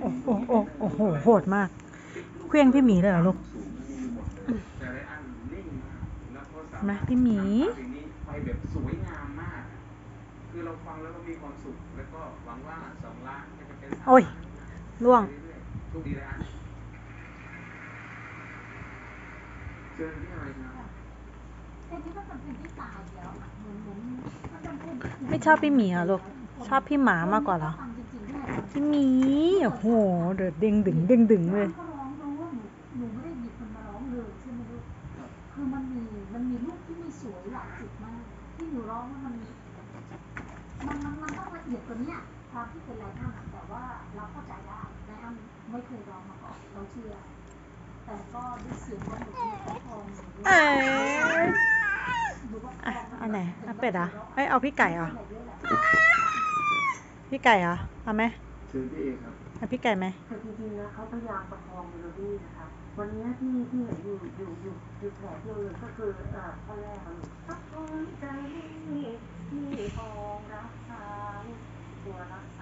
โอ้มีโอ้โอ้โอ้โหโหดมาก เครื่องพี่หมีเลยเหรอลูกสูงมันมีหมดเลยแต่ละอันนิ่งมากแล้วก็สาไหมมารถพี่หมีนำเพลงนี้ไปแบบสวยงามมาก คือเราฟังแล้วก็มีความสุข แล้วก็หวังว่าสองล้านก็จะเป็นสามโอ้ยล้านล่วงไปเรื่อยๆโชคดีนะฮะเชิญพี่อะไรครับเพลงนี้มันเป็นเพลงที่ตายแล้วอะเหมือนเหมือนมันเป็นเพลงที่ไม่ชอบพี่หมีเหรอลูก ชอบพี่หมามากกว่าเหรอ พี่หมีโอ้โหเดือดเด้งดึงเด้งดึงเลยก็ร้องรู้ว่าหนูหนูไม่ได้หยิบมันมาร้องเลยใช่ไหมลูกคือมันมีมันมีลูกที่มีสวยหลายจุดมากที่หนูร้องว่ามันมันมันมันต้องละเอียดกว่านี้อะความที่เป็นไรท่านอะแต่ว่าเราเข้าใจได้ในอ้ำไม่เคยร้องมาก่อนเราเชื่อแต่ก็ด้วยเสียงของหนูเนี่ยก็พอหนูเอ้ยหนูว่าพอะมัเอาไหนป็เอาเป็ดเหรอะแบบเอ้ยเอาพี่ไก่เหรอะ พี่ไก่เหรอเอาไหมซื้อพี่เองครับเอาพี่ไก่ไหมจริงๆนะเขาพยายามประคองเมโลดี้นะคะวันนี้ที่ที่อยู่อยู่อยู่อยู่แผลที่เก็คือเอ่อข้อแรกอะลูกทับทองใจที่ที่ทองรักษาตัวรักษา